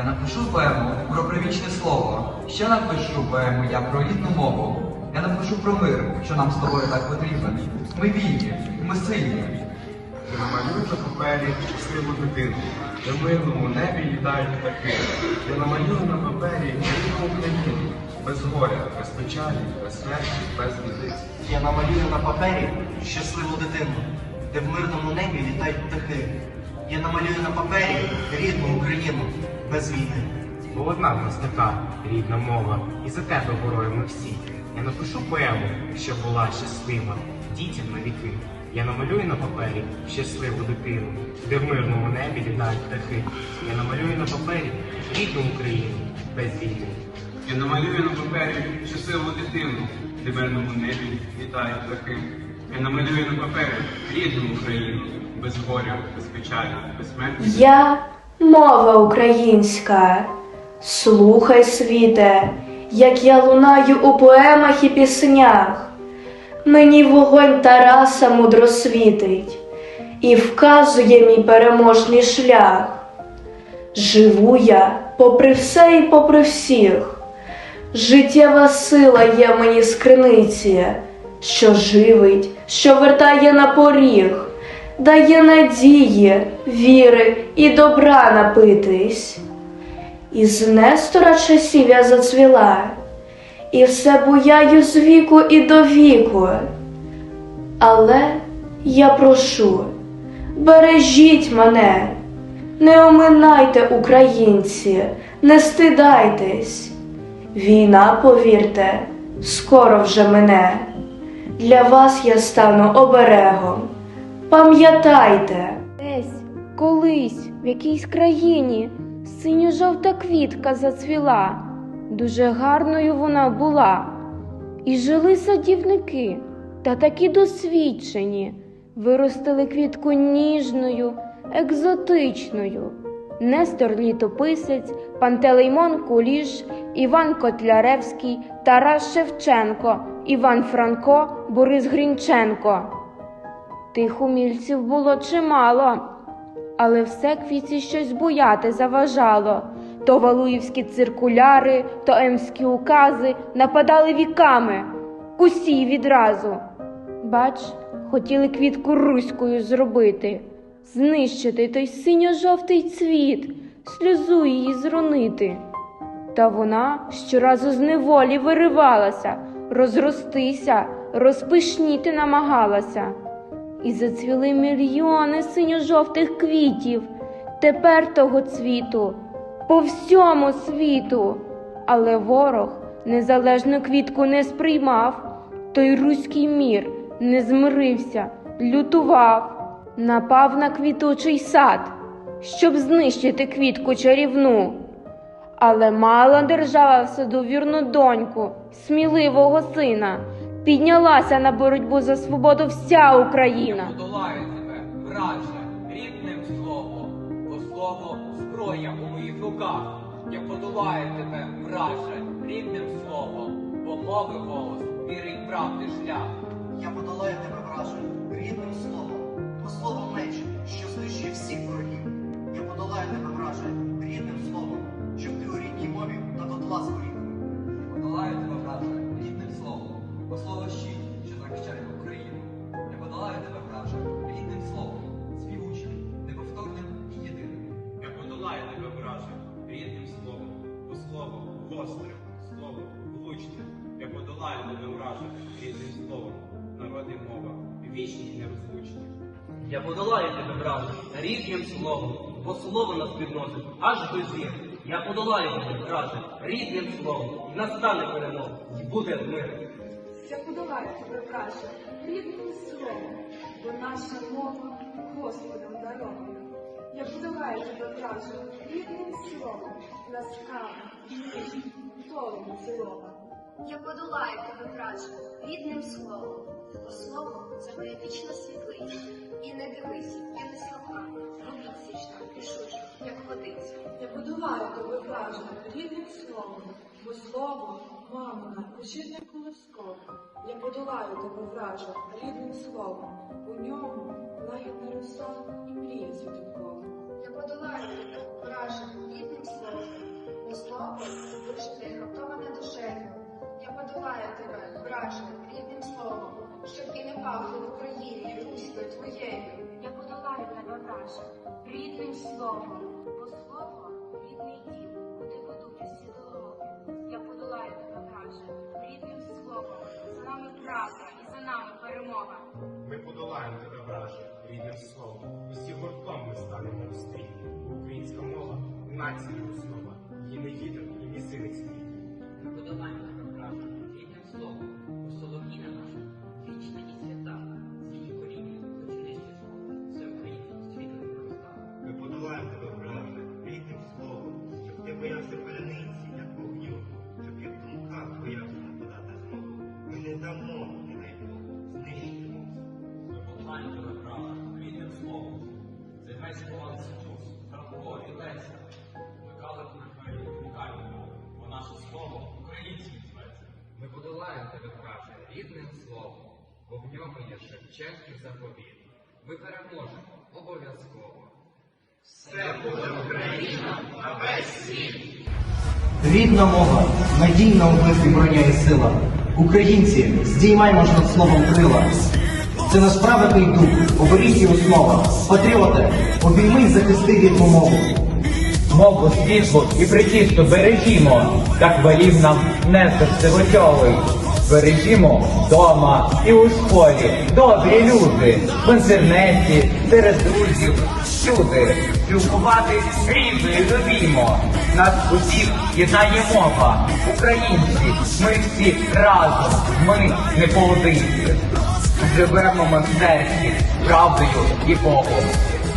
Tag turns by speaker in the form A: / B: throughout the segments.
A: Я напишу поему про привічне слово. Ще напишу поему я про рідну мову. Я напишу про мир, що нам з тобою так потрібен. Ми вільні, ми сильні.
B: Я намалюю на папері щасливу дитину, де в мирному небі літають птахи. Я намалюю на папері рідну Україну, без горя, без печалі, без смерті, без біди.
C: Я намалюю на папері щасливу дитину, де в мирному небі літають птахи. Я намалюю на папері рідну Україну без війни.
D: Бо одна в нас така рідна мова, і за тебе героїмо всі. Я напишу поему, щоб була щаслива, дітям на віки. Я намалюю на папері щасливу дитину, де в мирному небі літають птахи. Я намалюю на папері рідну Україну без війни.
B: Я намалюю на папері щасливу дитину, де в мирному небі літають птахи. Я намалюю на папері рідну Україну, без горя, без печалі, без смерті.
E: Я мова українська. Слухай, світе, як я лунаю у поемах і піснях. Мені вогонь Тараса мудро світить і вказує мій переможний шлях. Живу я попри все і попри всіх. Життєва сила є мені з криниці, що живить, що вертає на поріг, дає надії, віри і добра напитись. Із Нестора часів я зацвіла, і все буяю з віку і до віку. Але я прошу, бережіть мене, не оминайте, українці, не стидайтесь. Війна, повірте, скоро вже мене. Для вас я стану оберегом. Пам'ятайте.
F: Десь, колись, в якійсь країні, синьо-жовта квітка зацвіла, дуже гарною вона була. І жили садівники, та такі досвідчені, виростили квітку ніжною, екзотичною. Нестор Літописець, Пантелеймон Куліш, Іван Котляревський, Тарас Шевченко, Іван Франко, Борис Грінченко. Тих умільців було чимало, але все квітці щось бояти заважало. То валуївські циркуляри, то емські укази нападали віками, усі відразу. Бач, хотіли квітку руською зробити, знищити той синьо-жовтий цвіт, сльозу її зронити. Та вона щоразу з неволі виривалася, розростися, розпишніти намагалася. І зацвіли мільйони синьо-жовтих квітів, тепер того цвіту, по всьому світу. Але ворог незалежну квітку не сприймав, той руський мір не змирився, лютував, напав на квітучий сад, щоб знищити квітку чарівну. Але мала держава в саду вірну доньку, сміливого сина. Піднялася на боротьбу за свободу вся Україна.
G: Подолаю тебе, враже, рідним словом, бо слово зброя у моїх руках. Я подолаю тебе, враже, рідним словом, бо мови голос, віри й правди шлях.
C: Я подолаю тебе, враже, рідним словом, бо слово меч, що знищує всіх ворогів. Я подолаю тебе, враже, рідним словом, щоб ти у рідній мові та дотла згорів.
A: Подолаю тебе, браже, рідним словом, бо слово щит, що захищає Україну. Я подолаю тебе, браже, рідним словом, співучим, неповторним і єдиним.
B: Я подолаю тебе, враже, рідним словом, бо слово гостре, слово влучне. Я подолаю тебе, враже, рідним словом, народ і мова, вічні і нерозлучні.
H: Я подолаю тебе, брате, рідним словом, бо слово нас підносить аж до зір. Я подолаю тебе, брате, рідним словом, і настане перемога, і буде мир.
I: Я подолаю тебе, браже, рідним словом, бо наша мова Господом дарована. Я подолаю тебе враже рідним словом, ласкавим, ніжним, долем цілова.
J: Я подолаю тебе, враже, рідним словом, бо слово це моя вічна світлиця. І не дивись, я не слабка, робіть січ там пішуче, як водиця.
I: Я подолаю тебе враже рідним словом, бо слово, мамина, вечірня колосково. Я подолаю тебе враже рідним словом, у ньому лагідна роса і мрія світанкова.
J: Я подолаю тебе, враже, рідним словом, бо слово завжди гартоване душею. Я подолаю тебе, враже, рідним словом, щоб і не пахло в Україні руською твоєю.
K: Я подолаю тебе, враже, правда і за нами перемога.
D: Ми подолаємо тебе, враже, рідним словом. Усі гуртом ми станемо у стрій. Українська мова нації основа. Її не вітер і місцевий світ.
L: Ми подолаємо тебе, враже, рідним словом, бо солов'їна наша, вічна і свята, світі коріння, хоч слово, все українське світло зростає.
B: Ми подолаємо тебе, враже, рідним словом, щоб ти боявся
L: рідним словом, бо
G: в ньому є Шевченків заповіт. Ми переможемо обов'язково. Все буде Україна на весь світ!
C: Рідна мова, надійна у битві броня і сила. Українці, здіймаймо ж над словом крила. Це наш праведний дух, оберіть і основа. Патріоти, обійми й захисти рідну мову.
G: Мову світлу і причисту бережімо, так велів нам Нестор Сивочовий. Бережімо вдома і у школі, добрі люди, в інтернеті, серед друзів, всюди. Спілкуватись рідною любімо. Нас усіх єднає мова. Українці, ми всі разом, ми не поодинці. Живемо ми в серці, правдою і Богом.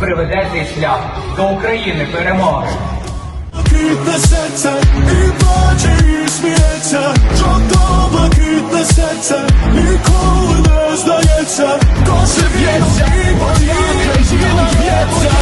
G: Приведе шлях до України перемоги.
H: китна серце, і плаче, і сміється, жодного блакитне серце, ніколи не здається, то жив'ється, і подіє, і б'ється.